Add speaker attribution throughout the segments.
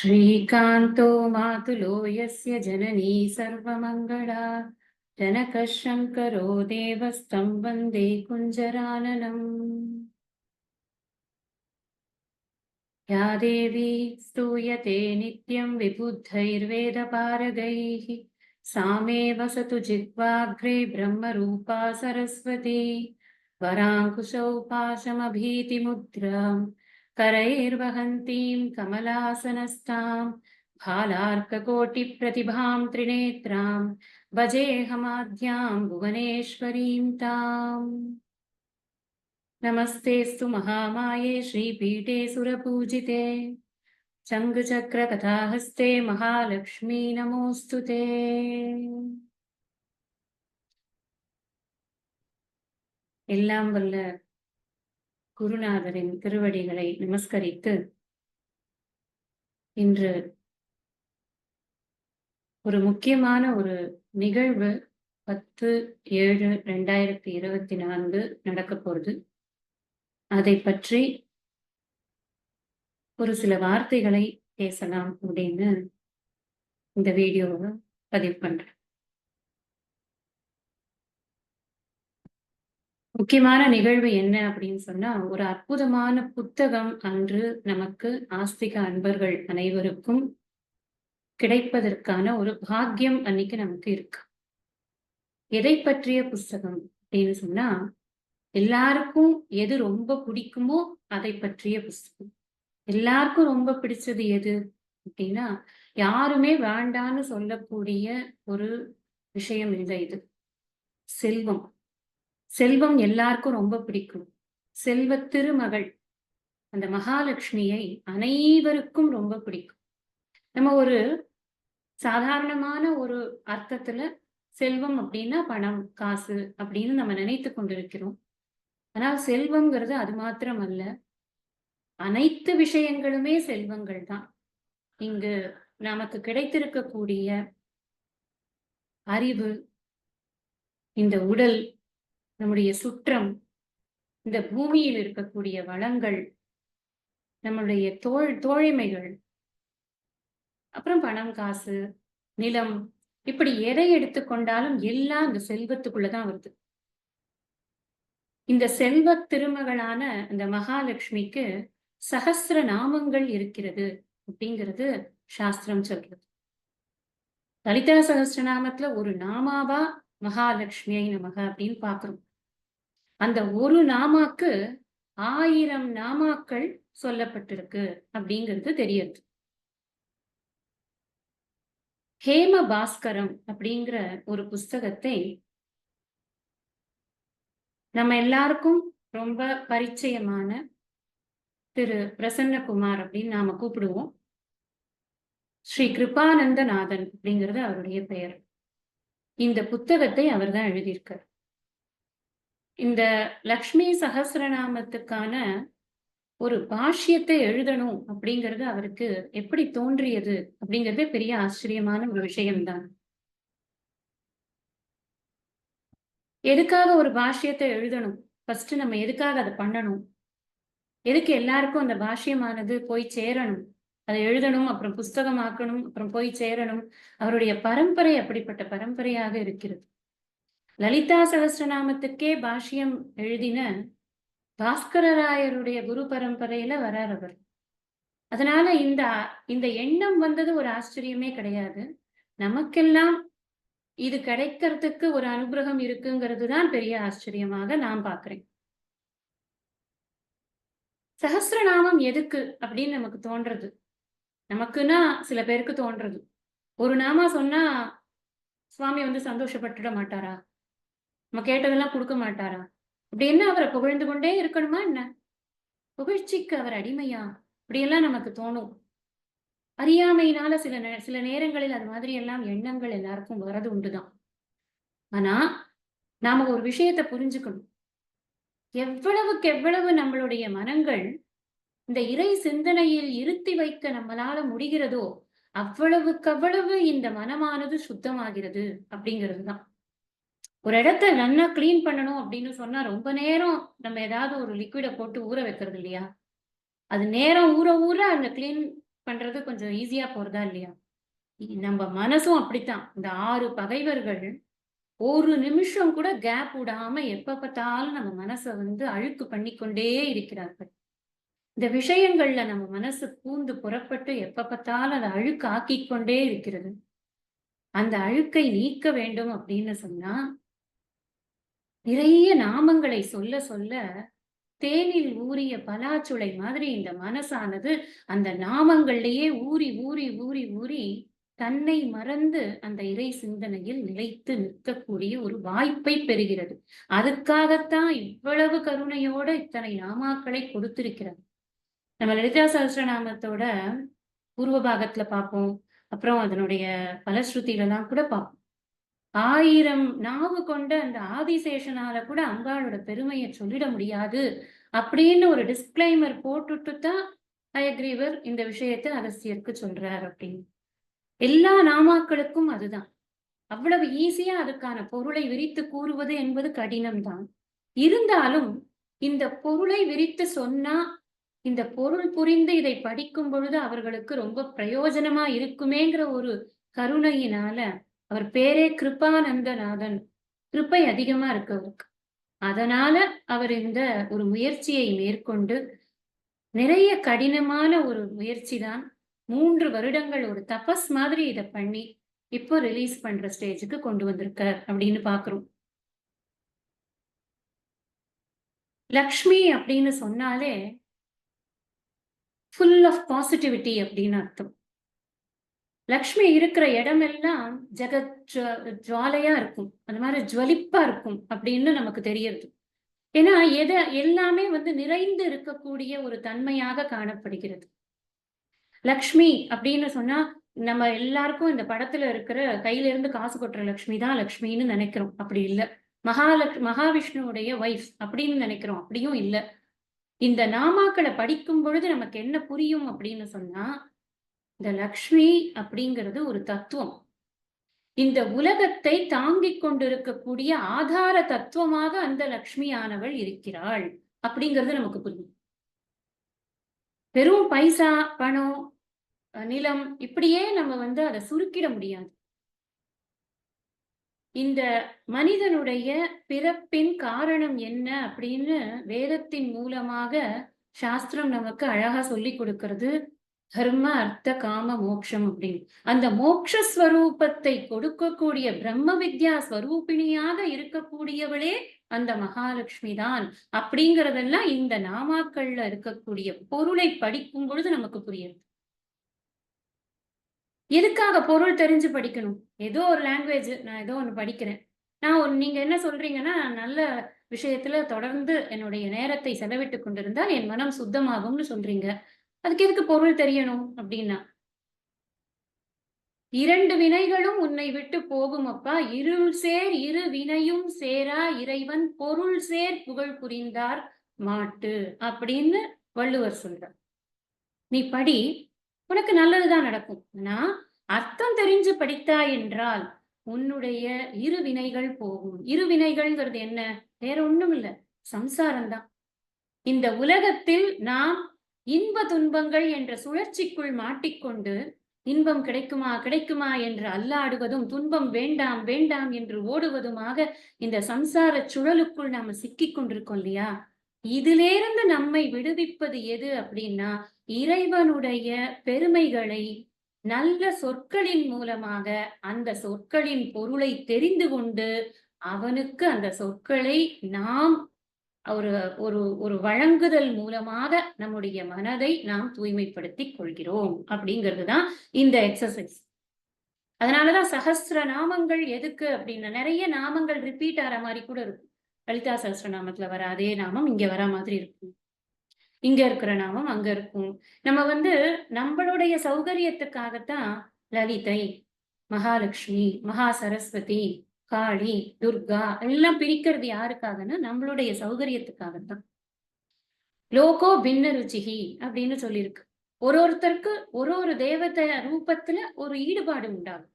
Speaker 1: श्रीकान्तो मातुलो यस्य जननी सर्वमङ्गला जनकशङ्करो देवस्तं वन्दे कुञ्जराननम् या देवी स्तूयते नित्यं विबुद्धैर्वेदपारगैः सा मे वसतु जिह्वाग्रे ब्रह्मरूपा सरस्वती वराङ्कुशौ पाशमभीतिमुद्राम् करैर्वहन्तीं कमलासनस्तां भालार्ककोटिप्रतिभां त्रिनेत्रां भजेऽहमाद्यां भुवनेश्वरीं ताम् नमस्तेऽस्तु महामाये श्रीपीठे सुरपूजिते चङ्गचक्रकथाहस्ते महालक्ष्मी नमोऽस्तु ते எல்லாம் வல்ல குருநாதரின் திருவடிகளை நமஸ்கரித்து இன்று ஒரு முக்கியமான ஒரு நிகழ்வு பத்து ஏழு ரெண்டாயிரத்தி இருபத்தி நான்கு நடக்க போகுது அதை பற்றி ஒரு சில வார்த்தைகளை பேசலாம் அப்படின்னு இந்த வீடியோவை பதிவு பண்றேன் முக்கியமான நிகழ்வு என்ன அப்படின்னு சொன்னா ஒரு அற்புதமான புத்தகம் அன்று நமக்கு ஆஸ்திக அன்பர்கள் அனைவருக்கும் கிடைப்பதற்கான ஒரு பாக்கியம் அன்னைக்கு நமக்கு இருக்கு எதை பற்றிய புஸ்தகம் அப்படின்னு சொன்னா எல்லாருக்கும் எது ரொம்ப பிடிக்குமோ அதை பற்றிய புஸ்தகம் எல்லாருக்கும் ரொம்ப பிடிச்சது எது அப்படின்னா யாருமே வேண்டான்னு சொல்லக்கூடிய ஒரு விஷயம் இல்லை இது செல்வம் செல்வம் எல்லாருக்கும் ரொம்ப பிடிக்கும் செல்வ திருமகள் அந்த மகாலட்சுமியை அனைவருக்கும் ரொம்ப பிடிக்கும் நம்ம ஒரு சாதாரணமான ஒரு அர்த்தத்துல செல்வம் அப்படின்னா பணம் காசு அப்படின்னு நம்ம நினைத்து கொண்டிருக்கிறோம் ஆனால் செல்வம்ங்கிறது அது மாத்திரம் அல்ல அனைத்து விஷயங்களுமே செல்வங்கள் தான் இங்கு நமக்கு கிடைத்திருக்கக்கூடிய அறிவு இந்த உடல் நம்முடைய சுற்றம் இந்த பூமியில் இருக்கக்கூடிய வளங்கள் நம்மளுடைய தோல் தோழமைகள் அப்புறம் பணம் காசு நிலம் இப்படி எதை எடுத்துக்கொண்டாலும் எல்லாம் இந்த செல்வத்துக்குள்ளதான் வருது இந்த செல்வ திருமகளான இந்த மகாலட்சுமிக்கு சகசிர நாமங்கள் இருக்கிறது அப்படிங்கிறது சாஸ்திரம் சொல்றது லலிதா சகசிர நாமத்துல ஒரு நாமாவா மகாலட்சுமியை நமக அப்படின்னு பாக்குறோம் அந்த ஒரு நாமாக்கு ஆயிரம் நாமாக்கள் சொல்லப்பட்டிருக்கு அப்படிங்கிறது தெரியுது ஹேம பாஸ்கரம் அப்படிங்கிற ஒரு புஸ்தகத்தை நம்ம எல்லாருக்கும் ரொம்ப பரிச்சயமான திரு பிரசன்னகுமார் அப்படின்னு நாம கூப்பிடுவோம் ஸ்ரீ கிருபானந்தநாதன் அப்படிங்கிறது அவருடைய பெயர் இந்த புத்தகத்தை அவர் தான் எழுதியிருக்கார் இந்த லக்ஷ்மி சகசிரநாமத்துக்கான ஒரு பாஷ்யத்தை எழுதணும் அப்படிங்கிறது அவருக்கு எப்படி தோன்றியது அப்படிங்கிறது பெரிய ஆச்சரியமான ஒரு விஷயம்தான் எதுக்காக ஒரு பாஷ்யத்தை எழுதணும் ஃபர்ஸ்ட் நம்ம எதுக்காக அதை பண்ணணும் எதுக்கு எல்லாருக்கும் அந்த பாஷ்யமானது போய் சேரணும் அதை எழுதணும் அப்புறம் புஸ்தகமாக்கணும் அப்புறம் போய் சேரணும் அவருடைய பரம்பரை அப்படிப்பட்ட பரம்பரையாக இருக்கிறது லலிதா சகசிரநாமத்துக்கே பாஷ்யம் எழுதின பாஸ்கரராயருடைய குரு பரம்பரையில வரார் அவர் அதனால இந்த இந்த எண்ணம் வந்தது ஒரு ஆச்சரியமே கிடையாது நமக்கெல்லாம் இது கிடைக்கிறதுக்கு ஒரு அனுகிரகம் இருக்குங்கிறது தான் பெரிய ஆச்சரியமாக நான் பாக்குறேன் சகசிரநாமம் எதுக்கு அப்படின்னு நமக்கு தோன்றது நமக்குன்னா சில பேருக்கு தோன்றது ஒரு நாமா சொன்னா சுவாமி வந்து சந்தோஷப்பட்டுட மாட்டாரா நம்ம கேட்டதெல்லாம் கொடுக்க மாட்டாரா அப்படின்னு அவரை புகழ்ந்து கொண்டே இருக்கணுமா என்ன புகழ்ச்சிக்கு அவர் அடிமையா அப்படியெல்லாம் நமக்கு தோணும் அறியாமையினால சில சில நேரங்களில் அது மாதிரி எல்லாம் எண்ணங்கள் எல்லாருக்கும் வர்றது உண்டுதான் ஆனா நாம ஒரு விஷயத்தை புரிஞ்சுக்கணும் எவ்வளவுக்கு எவ்வளவு நம்மளுடைய மனங்கள் இந்த இறை சிந்தனையில் இருத்தி வைக்க நம்மளால முடிகிறதோ அவ்வளவுக்கு அவ்வளவு இந்த மனமானது சுத்தமாகிறது அப்படிங்கிறது தான் ஒரு இடத்த நல்லா கிளீன் பண்ணணும் அப்படின்னு சொன்னா ரொம்ப நேரம் நம்ம ஏதாவது ஒரு லிக்விடை போட்டு ஊற வைக்கிறது இல்லையா அது நேரம் ஊற ஊற அந்த கிளீன் பண்றது கொஞ்சம் ஈஸியா போறதா இல்லையா நம்ம மனசும் அப்படித்தான் இந்த ஆறு பகைவர்கள் ஒரு நிமிஷம் கூட கேப் விடாம எப்ப பார்த்தாலும் நம்ம மனசை வந்து அழுக்கு பண்ணிக்கொண்டே இருக்கிறார்கள் இந்த விஷயங்கள்ல நம்ம மனசு பூந்து புறப்பட்டு எப்ப பார்த்தாலும் அதை அழுக்கு ஆக்கிக் கொண்டே இருக்கிறது அந்த அழுக்கை நீக்க வேண்டும் அப்படின்னு சொன்னா நிறைய நாமங்களை சொல்ல சொல்ல தேனில் ஊறிய பலாச்சுளை மாதிரி இந்த மனசானது அந்த நாமங்கள்லயே ஊறி ஊறி ஊறி ஊறி தன்னை மறந்து அந்த இறை சிந்தனையில் நிலைத்து நிற்கக்கூடிய ஒரு வாய்ப்பை பெறுகிறது அதுக்காகத்தான் இவ்வளவு கருணையோட இத்தனை நாமாக்களை கொடுத்திருக்கிறார் நம்ம லலிதா சஹசிரநாமத்தோட பூர்வ பாகத்துல பார்ப்போம் அப்புறம் அதனுடைய பலஸ்ருதியில தான் கூட பார்ப்போம் ஆயிரம் நாவு கொண்ட அந்த ஆதிசேஷனால கூட அம்பாளோட பெருமையை சொல்லிட முடியாது அப்படின்னு ஒரு டிஸ்கிளைமர் போட்டுட்டு தான் ஹயக்ரீவர் இந்த விஷயத்தை அரசியருக்கு சொல்றாரு அப்படின்னு எல்லா நாமாக்களுக்கும் அதுதான் அவ்வளவு ஈஸியா அதுக்கான பொருளை விரித்து கூறுவது என்பது கடினம்தான் இருந்தாலும் இந்த பொருளை விரித்து சொன்னா இந்த பொருள் புரிந்து இதை படிக்கும் பொழுது அவர்களுக்கு ரொம்ப பிரயோஜனமா இருக்குமேங்கிற ஒரு கருணையினால அவர் பேரே கிருபானந்தநாதன் கிருப்பை அதிகமா இருக்கு அவருக்கு அதனால அவர் இந்த ஒரு முயற்சியை மேற்கொண்டு நிறைய கடினமான ஒரு முயற்சி தான் மூன்று வருடங்கள் ஒரு தபஸ் மாதிரி இதை பண்ணி இப்போ ரிலீஸ் பண்ற ஸ்டேஜுக்கு கொண்டு வந்திருக்கார் அப்படின்னு பாக்குறோம் லக்ஷ்மி அப்படின்னு சொன்னாலே ஃபுல் ஆஃப் பாசிட்டிவிட்டி அப்படின்னு அர்த்தம் லக்ஷ்மி இருக்கிற இடமெல்லாம் ஜெகத் ஜுவாலையா இருக்கும் அந்த மாதிரி ஜுவலிப்பா இருக்கும் அப்படின்னு நமக்கு தெரியறது ஏன்னா எதை எல்லாமே வந்து நிறைந்து இருக்கக்கூடிய ஒரு தன்மையாக காணப்படுகிறது லக்ஷ்மி அப்படின்னு சொன்னா நம்ம எல்லாருக்கும் இந்த படத்துல இருக்கிற கையில இருந்து காசு கொட்டுற லக்ஷ்மி தான் லக்ஷ்மின்னு நினைக்கிறோம் அப்படி இல்லை மகாலக் மகாவிஷ்ணுவுடைய ஒய்ஃப் அப்படின்னு நினைக்கிறோம் அப்படியும் இல்லை இந்த நாமாக்களை படிக்கும் பொழுது நமக்கு என்ன புரியும் அப்படின்னு சொன்னா இந்த லக்ஷ்மி அப்படிங்கிறது ஒரு தத்துவம் இந்த உலகத்தை தாங்கிக் கொண்டிருக்கக்கூடிய ஆதார தத்துவமாக அந்த லக்ஷ்மி ஆனவள் இருக்கிறாள் அப்படிங்கிறது நமக்கு புரியும் வெறும் பைசா பணம் நிலம் இப்படியே நம்ம வந்து அதை சுருக்கிட முடியாது இந்த மனிதனுடைய பிறப்பின் காரணம் என்ன அப்படின்னு வேதத்தின் மூலமாக சாஸ்திரம் நமக்கு அழகா சொல்லி கொடுக்கிறது தர்ம அர்த்த காம மோட்சம் அப்படின்னு அந்த மோக்ஷஸ்வரூபத்தை கொடுக்கக்கூடிய பிரம்ம வித்யா ஸ்வரூபிணியாக இருக்கக்கூடியவளே அந்த மகாலட்சுமி தான் அப்படிங்கறதெல்லாம் இந்த நாமாக்கள்ல இருக்கக்கூடிய பொருளை படிக்கும் பொழுது நமக்கு புரியுது எதுக்காக பொருள் தெரிஞ்சு படிக்கணும் ஏதோ ஒரு லாங்குவேஜ் நான் ஏதோ ஒன்று படிக்கிறேன் நான் நீங்க என்ன சொல்றீங்கன்னா நல்ல விஷயத்துல தொடர்ந்து என்னுடைய நேரத்தை செலவிட்டு கொண்டிருந்தால் என் மனம் சுத்தமாகும்னு சொல்றீங்க அதுக்கு எதுக்கு பொருள் தெரியணும் அப்படின்னா இரண்டு வினைகளும் உன்னை விட்டு போகும் அப்பா இருள் சேர் இரு வினையும் சேரா இறைவன் பொருள் சேர் புகழ் புரிந்தார் மாட்டு அப்படின்னு வள்ளுவர் சொல்ற நீ படி உனக்கு நல்லதுதான் நடக்கும் ஆனா அர்த்தம் தெரிஞ்சு படித்தா என்றால் உன்னுடைய இரு வினைகள் போகும் இரு வினைகள்ங்கிறது என்ன வேற ஒண்ணும் இல்ல சம்சாரம்தான் இந்த உலகத்தில் நாம் இன்ப துன்பங்கள் என்ற சுழற்சிக்குள் மாட்டிக்கொண்டு இன்பம் கிடைக்குமா கிடைக்குமா என்று அல்லாடுவதும் துன்பம் வேண்டாம் வேண்டாம் என்று ஓடுவதுமாக இந்த சம்சார சுழலுக்குள் நாம சிக்கிக் கொண்டிருக்கோம் இல்லையா இதிலிருந்து நம்மை விடுவிப்பது எது அப்படின்னா இறைவனுடைய பெருமைகளை நல்ல சொற்களின் மூலமாக அந்த சொற்களின் பொருளை தெரிந்து கொண்டு அவனுக்கு அந்த சொற்களை நாம் ஒரு ஒரு ஒரு வழங்குதல் மூலமாக நம்முடைய மனதை நாம் தூய்மைப்படுத்தி கொள்கிறோம் அப்படிங்கிறது தான் இந்த எக்ஸசைஸ் அதனாலதான் சகசிர நாமங்கள் எதுக்கு அப்படின்னா நிறைய நாமங்கள் ரிப்பீட் ஆற மாதிரி கூட இருக்கும் லலிதா சகசிர நாமத்துல வர அதே நாமம் இங்க வர மாதிரி இருக்கும் இங்க இருக்கிற நாமம் அங்க இருக்கும் நம்ம வந்து நம்மளுடைய சௌகரியத்துக்காகத்தான் லலிதை மகாலட்சுமி மகா சரஸ்வதி காளி துர்கா எல்லாம் பிரிக்கிறது யாருக்காகன்னா நம்மளுடைய சௌகரியத்துக்காக தான் லோகோ பின்ன ருச்சிகி அப்படின்னு சொல்லியிருக்கு ஒரு ஒருத்தருக்கு ஒரு ஒரு தேவதை ரூபத்துல ஒரு ஈடுபாடு உண்டாகும்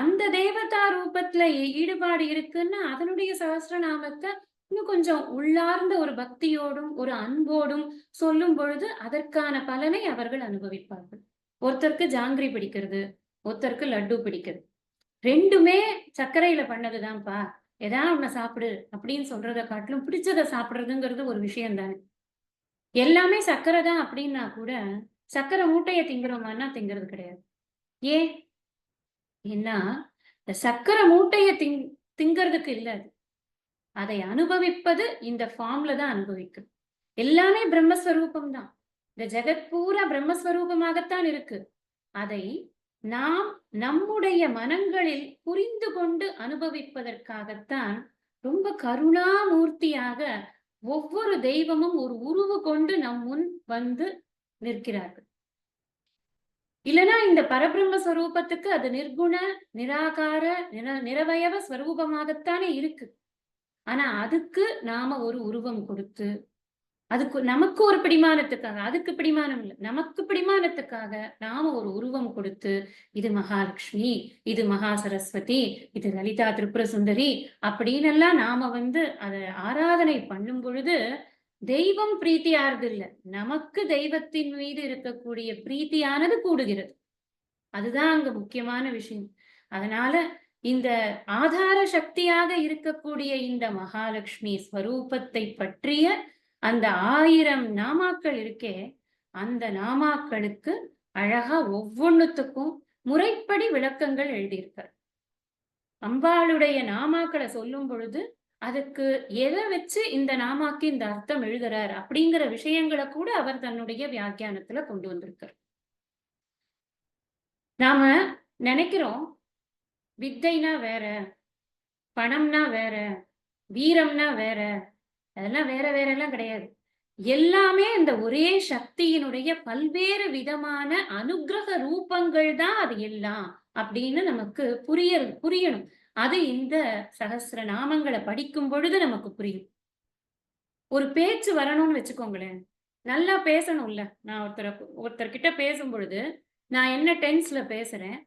Speaker 1: அந்த தேவதா ரூபத்துல ஈடுபாடு இருக்குன்னா அதனுடைய சகசிரநாமத்தை இன்னும் கொஞ்சம் உள்ளார்ந்த ஒரு பக்தியோடும் ஒரு அன்போடும் சொல்லும் பொழுது அதற்கான பலனை அவர்கள் அனுபவிப்பார்கள் ஒருத்தருக்கு ஜாங்கிரி பிடிக்கிறது ஒருத்தருக்கு லட்டு பிடிக்கிறது ரெண்டுமே சர்க்கரையில பண்ணதுதான்ப்பா ஏதாவது உன்னை சாப்பிடு அப்படின்னு சொல்றதை காட்டிலும் பிடிச்சதை சாப்பிடுறதுங்கிறது ஒரு விஷயம் தானே எல்லாமே சர்க்கரை தான் அப்படின்னா கூட சர்க்கரை மூட்டையை திங்குறோமான்னா திங்கிறது கிடையாது ஏன் என்ன இந்த சர்க்கரை மூட்டையை திங் திங்கிறதுக்கு இல்லாது அதை அனுபவிப்பது இந்த ஃபார்ம்ல தான் அனுபவிக்கும் எல்லாமே பிரம்மஸ்வரூபம் தான் இந்த ஜெகத் பூரா பிரம்மஸ்வரூபமாகத்தான் இருக்கு அதை நாம் நம்முடைய மனங்களில் புரிந்து கொண்டு அனுபவிப்பதற்காகத்தான் ரொம்ப கருணாமூர்த்தியாக ஒவ்வொரு தெய்வமும் ஒரு உருவு கொண்டு நம் முன் வந்து நிற்கிறார்கள் இல்லனா இந்த பரபிரம்ம ஸ்வரூபத்துக்கு அது நிர்குண நிராகார நிர நிரவயவ ஸ்வரூபமாகத்தானே இருக்கு ஆனா அதுக்கு நாம ஒரு உருவம் கொடுத்து அதுக்கு நமக்கு ஒரு பிடிமானத்துக்காக அதுக்கு பிடிமானம் இல்லை நமக்கு பிடிமானத்துக்காக நாம ஒரு உருவம் கொடுத்து இது மகாலட்சுமி இது மகா சரஸ்வதி இது லலிதா திருப்புர சுந்தரி அப்படின்னு எல்லாம் நாம வந்து அதை ஆராதனை பண்ணும் பொழுது தெய்வம் பிரீத்தியாகிறது இல்லை நமக்கு தெய்வத்தின் மீது இருக்கக்கூடிய பிரீத்தியானது கூடுகிறது அதுதான் அங்க முக்கியமான விஷயம் அதனால இந்த ஆதார சக்தியாக இருக்கக்கூடிய இந்த மகாலட்சுமி ஸ்வரூபத்தை பற்றிய அந்த ஆயிரம் நாமாக்கள் இருக்கே அந்த நாமாக்களுக்கு அழகா ஒவ்வொன்றுத்துக்கும் முறைப்படி விளக்கங்கள் எழுதியிருக்கார் அம்பாளுடைய நாமாக்களை சொல்லும் பொழுது அதுக்கு எதை வச்சு இந்த நாமாக்கு இந்த அர்த்தம் எழுதுறார் அப்படிங்கிற விஷயங்களை கூட அவர் தன்னுடைய வியாக்கியானத்துல கொண்டு வந்திருக்கார் நாம நினைக்கிறோம் வித்தைனா வேற பணம்னா வேற வீரம்னா வேற அதெல்லாம் வேற வேற எல்லாம் கிடையாது எல்லாமே இந்த ஒரே சக்தியினுடைய பல்வேறு விதமான அனுகிரக ரூபங்கள் தான் அது எல்லாம் அப்படின்னு நமக்கு புரிய புரியணும் அது இந்த சகசிர நாமங்களை படிக்கும் பொழுது நமக்கு புரியும் ஒரு பேச்சு வரணும்னு வச்சுக்கோங்களேன் நல்லா பேசணும்ல நான் ஒருத்தரை ஒருத்தர்கிட்ட பேசும் பொழுது நான் என்ன டென்ஸ்ல பேசுறேன்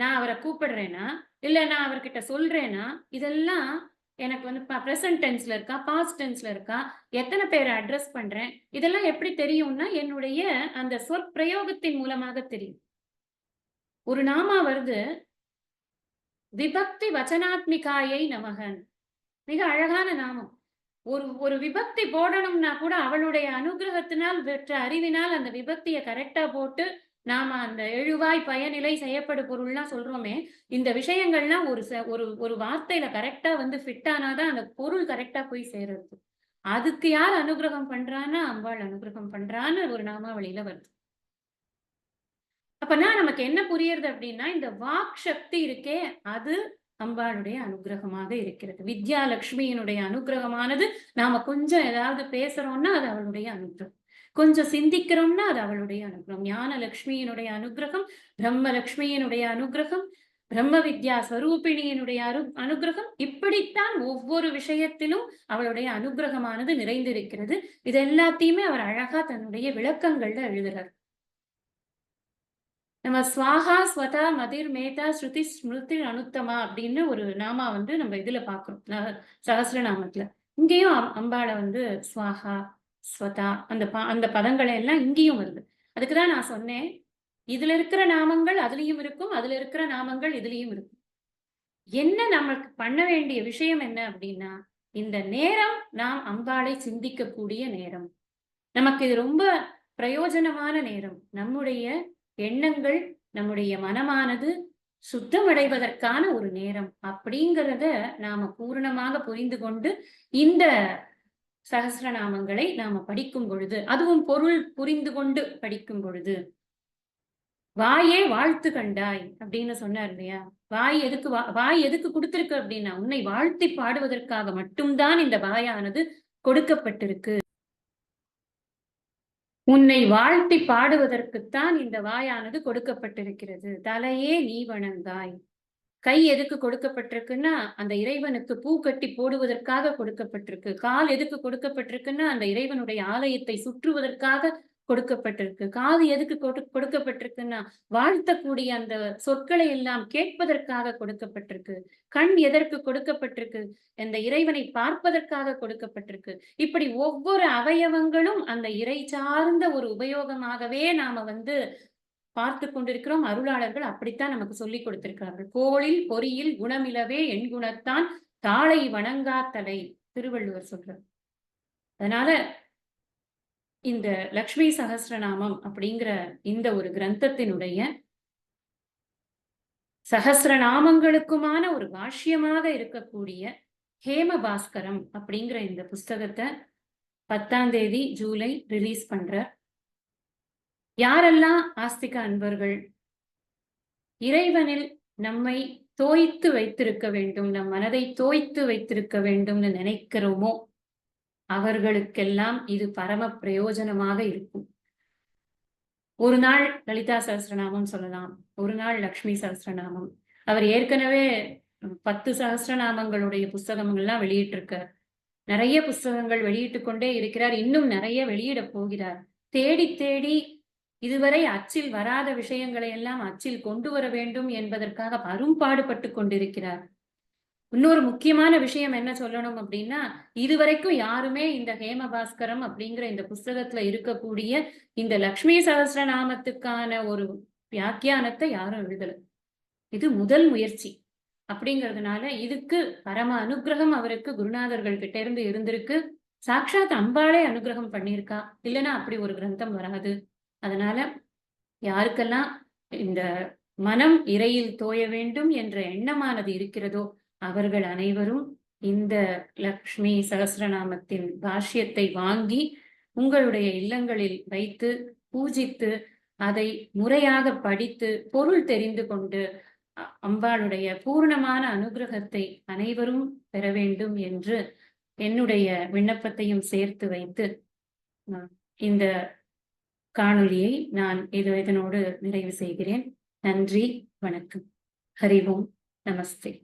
Speaker 1: நான் அவரை கூப்பிடுறேனா இல்ல நான் அவர்கிட்ட சொல்றேன்னா இதெல்லாம் எனக்கு வந்து ப்ரெசன்ட் டென்ஸ்ல இருக்கா பாஸ்ட் டென்ஸ்ல இருக்கா எத்தனை பேர் அட்ரஸ் பண்றேன் இதெல்லாம் எப்படி தெரியும்னா என்னுடைய அந்த சொற்பிரயோகத்தின் மூலமாக தெரியும் ஒரு நாமா வருது விபக்தி வச்சனாத்மிகாயை நமகன் மிக அழகான நாமம் ஒரு ஒரு விபக்தி போடணும்னா கூட அவளுடைய அனுகிரகத்தினால் பெற்ற அறிவினால் அந்த விபக்தியை கரெக்டா போட்டு நாம அந்த எழுவாய் பயனிலை செய்யப்படும் பொருள்லாம் சொல்றோமே இந்த விஷயங்கள்லாம் ஒரு ஒரு ஒரு வார்த்தையில கரெக்டா வந்து ஃபிட் ஆனாதான் அந்த பொருள் கரெக்டா போய் சேர்றது அதுக்கு யார் அனுகிரகம் பண்றான்னா அம்பாள் அனுகிரகம் பண்றான்னு ஒரு நாமாவளியில வருது அப்பனா நமக்கு என்ன புரியுறது அப்படின்னா இந்த வாக் சக்தி இருக்கே அது அம்பாளுடைய அனுகிரகமாக இருக்கிறது வித்யாலட்சுமியினுடைய அனுகிரகமானது நாம கொஞ்சம் ஏதாவது பேசுறோம்னா அது அவளுடைய அனுகிரகம் கொஞ்சம் சிந்திக்கிறோம்னா அது அவளுடைய அனுகிரகம் ஞான லக்ஷ்மியினுடைய அனுகிரகம் பிரம்ம லக்ஷ்மியினுடைய அனுகிரகம் பிரம்ம வித்யா ஸ்வரூபிணியினுடைய அரு அனுகிரகம் இப்படித்தான் ஒவ்வொரு விஷயத்திலும் அவளுடைய அனுகிரகமானது நிறைந்திருக்கிறது இது எல்லாத்தையுமே அவர் அழகா தன்னுடைய விளக்கங்கள்ல எழுதுறார் நம்ம ஸ்வாகா ஸ்வதா மதிர் மேதா ஸ்ருதி ஸ்மிருதி அனுத்தமா அப்படின்னு ஒரு நாமா வந்து நம்ம இதுல பாக்குறோம் சகசிரநாமத்துல இங்கேயும் அம்பாளை வந்து ஸ்வாகா ஸ்வதா அந்த ப அந்த பதங்களை எல்லாம் இங்கேயும் வருது அதுக்குதான் நான் சொன்னேன் இதுல இருக்கிற நாமங்கள் அதுலயும் இருக்கும் அதுல இருக்கிற நாமங்கள் இதுலயும் இருக்கும் என்ன நமக்கு பண்ண வேண்டிய விஷயம் என்ன அப்படின்னா இந்த நேரம் நாம் அம்பாளை சிந்திக்கக்கூடிய நேரம் நமக்கு இது ரொம்ப பிரயோஜனமான நேரம் நம்முடைய எண்ணங்கள் நம்முடைய மனமானது சுத்தமடைவதற்கான ஒரு நேரம் அப்படிங்கிறத நாம பூர்ணமாக புரிந்து கொண்டு இந்த சகசிரநாமங்களை நாம படிக்கும் பொழுது அதுவும் பொருள் புரிந்து கொண்டு படிக்கும் பொழுது வாயே வாழ்த்து கண்டாய் அப்படின்னு சொன்னார் இல்லையா வாய் எதுக்கு வாய் எதுக்கு கொடுத்திருக்கு அப்படின்னா உன்னை வாழ்த்தி பாடுவதற்காக மட்டும்தான் இந்த வாயானது கொடுக்கப்பட்டிருக்கு உன்னை வாழ்த்தி பாடுவதற்குத்தான் இந்த வாயானது கொடுக்கப்பட்டிருக்கிறது தலையே நீ வணங்காய் கை எதுக்கு கொடுக்கப்பட்டிருக்குன்னா அந்த இறைவனுக்கு பூ கட்டி போடுவதற்காக கொடுக்கப்பட்டிருக்கு கால் எதுக்கு கொடுக்கப்பட்டிருக்குன்னா அந்த இறைவனுடைய ஆலயத்தை சுற்றுவதற்காக கொடுக்கப்பட்டிருக்கு காது எதுக்கு கொடுக்கப்பட்டிருக்குன்னா வாழ்த்தக்கூடிய அந்த சொற்களை எல்லாம் கேட்பதற்காக கொடுக்கப்பட்டிருக்கு கண் எதற்கு கொடுக்கப்பட்டிருக்கு அந்த இறைவனை பார்ப்பதற்காக கொடுக்கப்பட்டிருக்கு இப்படி ஒவ்வொரு அவயவங்களும் அந்த இறை சார்ந்த ஒரு உபயோகமாகவே நாம வந்து பார்த்து கொண்டிருக்கிறோம் அருளாளர்கள் அப்படித்தான் நமக்கு சொல்லி கொடுத்திருக்கிறார்கள் கோளில் பொறியில் குணமிலவே என் குணத்தான் தாளை வணங்காத்தலை திருவள்ளுவர் சொல்றார் அதனால இந்த லக்ஷ்மி சகசிரநாமம் அப்படிங்கிற இந்த ஒரு கிரந்தத்தினுடைய சகசிரநாமங்களுக்குமான ஒரு பாஷ்யமாக இருக்கக்கூடிய ஹேமபாஸ்கரம் அப்படிங்கிற இந்த புஸ்தகத்தை பத்தாம் தேதி ஜூலை ரிலீஸ் பண்ற யாரெல்லாம் ஆஸ்திக அன்பர்கள் இறைவனில் நம்மை தோய்த்து வைத்திருக்க வேண்டும் நம் மனதை தோய்த்து வைத்திருக்க வேண்டும்னு நினைக்கிறோமோ அவர்களுக்கெல்லாம் இது பரம பிரயோஜனமாக இருக்கும் ஒரு நாள் லலிதா சகசிரநாமம் சொல்லலாம் ஒரு நாள் லக்ஷ்மி சகசிரநாமம் அவர் ஏற்கனவே பத்து சகசிரநாமங்களுடைய புஸ்தகங்கள்லாம் வெளியிட்டிருக்க நிறைய புஸ்தகங்கள் வெளியிட்டு கொண்டே இருக்கிறார் இன்னும் நிறைய வெளியிட போகிறார் தேடி தேடி இதுவரை அச்சில் வராத விஷயங்களை எல்லாம் அச்சில் கொண்டு வர வேண்டும் என்பதற்காக அரும்பாடுபட்டு கொண்டிருக்கிறார் இன்னொரு முக்கியமான விஷயம் என்ன சொல்லணும் அப்படின்னா இதுவரைக்கும் யாருமே இந்த ஹேமபாஸ்கரம் அப்படிங்கிற இந்த புஸ்தகத்துல இருக்கக்கூடிய இந்த லக்ஷ்மி சகசிரநாமத்துக்கான ஒரு வியாக்கியானத்தை யாரும் எழுதல இது முதல் முயற்சி அப்படிங்கிறதுனால இதுக்கு பரம அனுகிரகம் அவருக்கு குருநாதர்கள் கிட்ட இருந்து இருந்திருக்கு சாட்சாத் அம்பாளே அனுகிரகம் பண்ணியிருக்கா இல்லைன்னா அப்படி ஒரு கிரந்தம் வராது அதனால யாருக்கெல்லாம் இந்த மனம் இறையில் தோய வேண்டும் என்ற எண்ணமானது இருக்கிறதோ அவர்கள் அனைவரும் இந்த லக்ஷ்மி சகசிரநாமத்தின் பாஷ்யத்தை வாங்கி உங்களுடைய இல்லங்களில் வைத்து பூஜித்து அதை முறையாக படித்து பொருள் தெரிந்து கொண்டு அம்பாளுடைய பூர்ணமான அனுகிரகத்தை அனைவரும் பெற வேண்டும் என்று என்னுடைய விண்ணப்பத்தையும் சேர்த்து வைத்து இந்த காணொலியை நான் இது இதனோடு நிறைவு செய்கிறேன் நன்றி வணக்கம் ஹரிவோம் நமஸ்தே